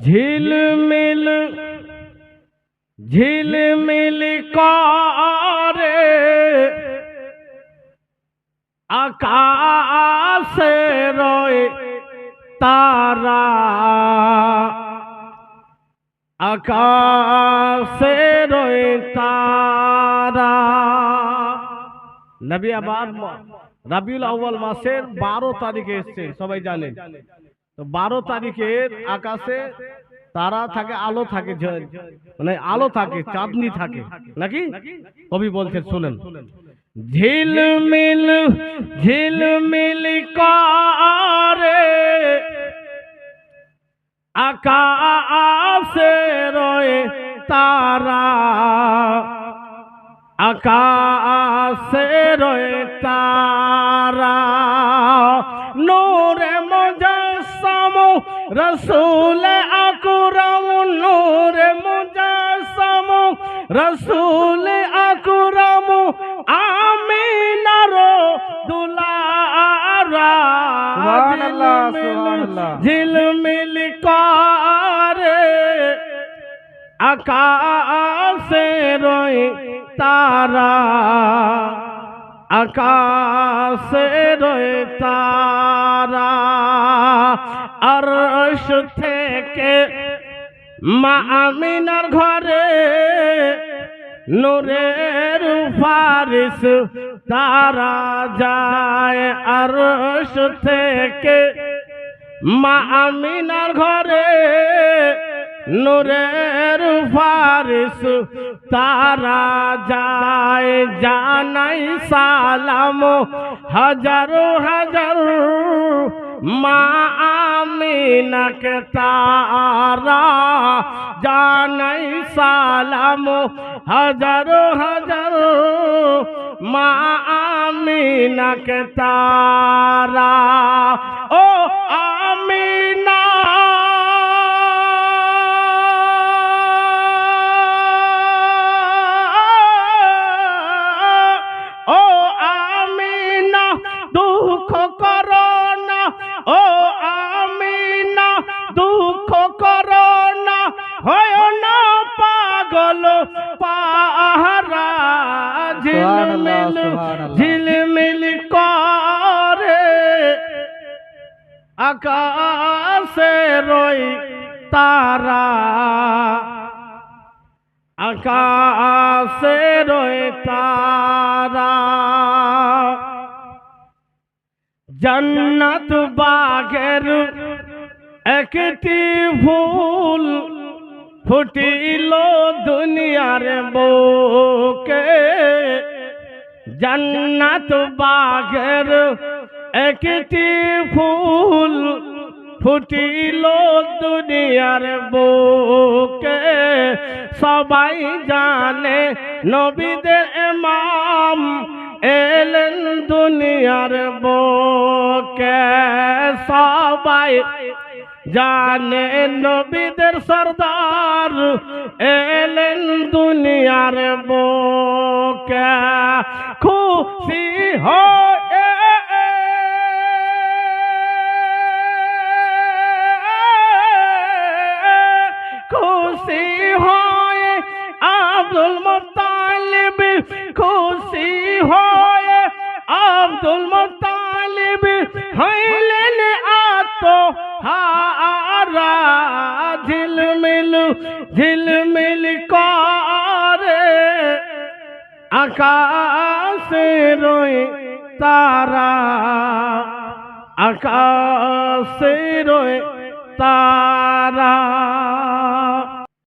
ঝিলমিল ঝিলমিল করে আকাশে রয়ে তারা আকাশে রয়ে তারা নবী আবার রাবিউল আউ্বাল মাসের বারো তারিখে এসছে সবাই জানেন তো বারো তারিখের আকাশে তারা থাকে, আলো থাকে মানে আলো থাকে, চাঁদনি থাকে। নাকি? কবি বলছেন, শুনেন। ঝিলমিল ঝিলমিল করে আকাশে রয়ে তারা। আকাশে রয়ে তারা। নূরে মুজাসসাম রসুল আকরাম নূরে মুজাসসাম রসুল আকরাম আমিনার দুলারা সুবহানাল্লাহ, সুবহানাল্লাহ। ঝিলমিল করে আকাশে রয়ে তারা আকাশে রয়ে তারা আরশ থেকে মা আমিনার ঘরে নূরের ফারিস তারা যায়। আরশ থেকে মা আমিনার ঘরে নূরের ফারিস তারা যায়। জানাই সালাম হাজার হাজার মা আমিনাকে তারা জানাই সালাম। হাজার হাজার মা আমিনাকে তারা। ও আমিনা। ও আমিনা, দুঃখ পাগল পাহারা ঝিলমিল ঝিলমিল করে আকাশে রই তারা। আকাশে রয়ে তারা। জন্নত বাগের একটি ফুল ফুটিল দুনিয়ার বুকে। জান্নাত বাঘের একটি ফুল ফুটিল দুনিয়ার বুকে। সবাই জানে নবীদের মাম এলেন দুনিয়ার বুকে। সবাই জানে নবীদের সর্দার, এলেন দুনিয়ার বুকে। খুশি হয়ে খুশি হয়ে আব্দুল মুতালিব খুশি হয়ে আব্দুল মুতালিব ঝিলমিল করে আকাশে রয়ে তারা আকাশে রয়ে তারা।